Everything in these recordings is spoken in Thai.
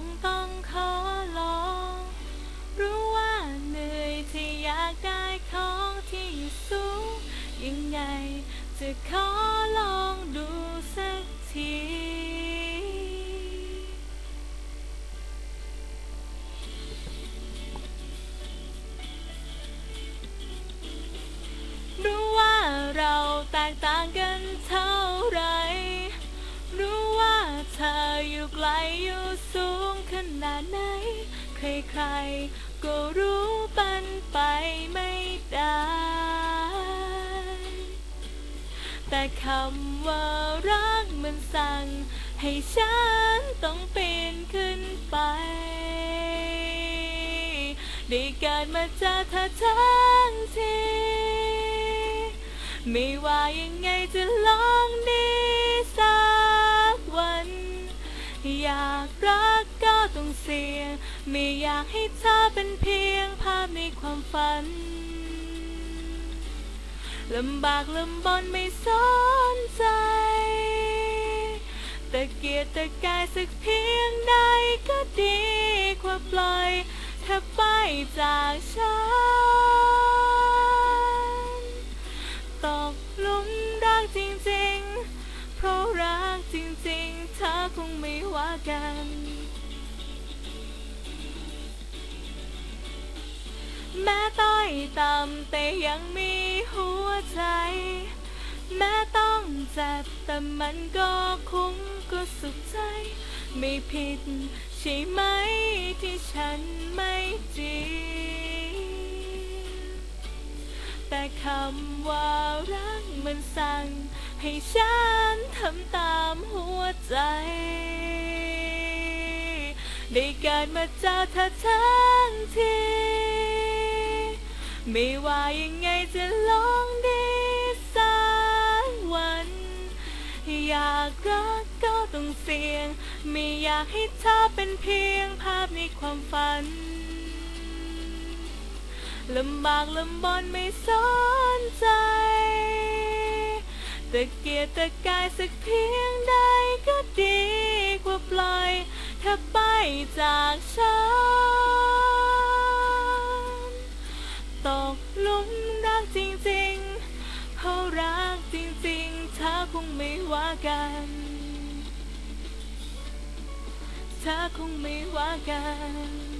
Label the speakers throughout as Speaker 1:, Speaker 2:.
Speaker 1: งต้องขอลองรู้ว่าเหนื่อยที่อยากได้ของที่สูงยังไงจะขอลองดูสักทีรู้ว่าเราแตกต่างกันเท่า ออยู่ไกลอยู่สูงขนาดไหน ใครๆก็รู้ปันไปไม่ได้ แต่คำว่ารักมันสั่ง ให้ฉันต้องปีนขึ้นไปได้เกิดมาเจอเธอทั้งที ไม่ว่ายังไงจะลองดี ต้องเสียงไม่อยากให้เธอเป็นเพียงภาพในความฝัน ลำบากลำบนไม่สนใจแต่เกียรติกายสักเพียงใดก็ดีกว่าปล่อยเธอไปจากฉัน ตกลุมรักจริงๆ เพราะรักจริงๆ เธอคงไม่ว่ากัน แม้ต้อยต่ำแต่ยังมีหัวใจ แม้ต้องเจ็บแต่มันก็คุ้มก็สุขใจ ไม่ผิดใช่ไหมที่ฉันไม่จริง แต่คำว่ารักมันสั่ง ให้ฉันทำตามหัวใจ ได้เกิดมาเจอเธอทั้งที ไม่ว่ายังไงจะลองดีสักวัน อยากรักก็ต้องเสี่ยง ไม่อยากให้เธอเป็นเพียงภาพในความฝันลำบากลำบนไม่สนใจแต่เกียรติกายสักเพียงใดก็ดีกว่าปล่อยเธอไปจากฉัน ลุมรักจริงๆเพราะรักจริงๆเธอคงไม่ว่ากันเธอคงไม่ว่ากัน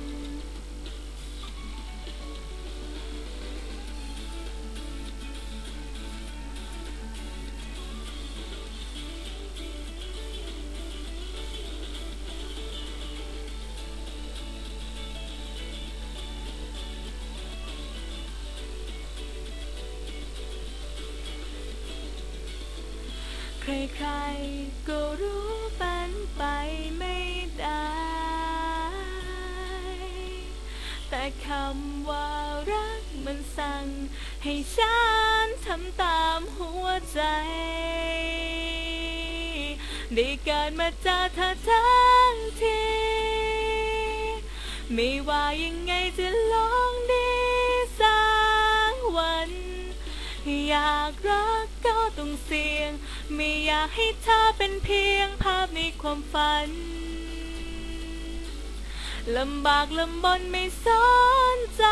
Speaker 1: ใครๆก็รู้ปันไปไม่ได้ แต่คำว่ารักมันสั่ง ให้ฉันทำตามหัวใจ ได้เกิดมาเจอเธอทั้งที ไม่ว่ายังไงจะลอ เสียง ไม่อยากให้เธอเป็นเพียงภาพในความฝัน ลำบากลำบนไม่สนใจ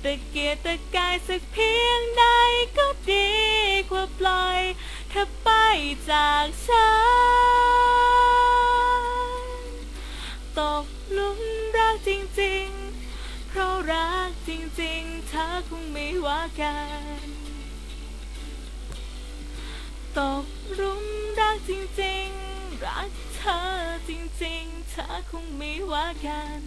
Speaker 1: แต่เกียรติกายสักเพียงใดก็ดีกว่าปล่อยเธอไปจากฉัน ตกหลุมรักจริงๆ เพราะรักจริงๆเธอคงไม่ว่ากัน ตกรุมรักจริงๆ รักเธอจริงๆ เธอคงไม่ว่ากัน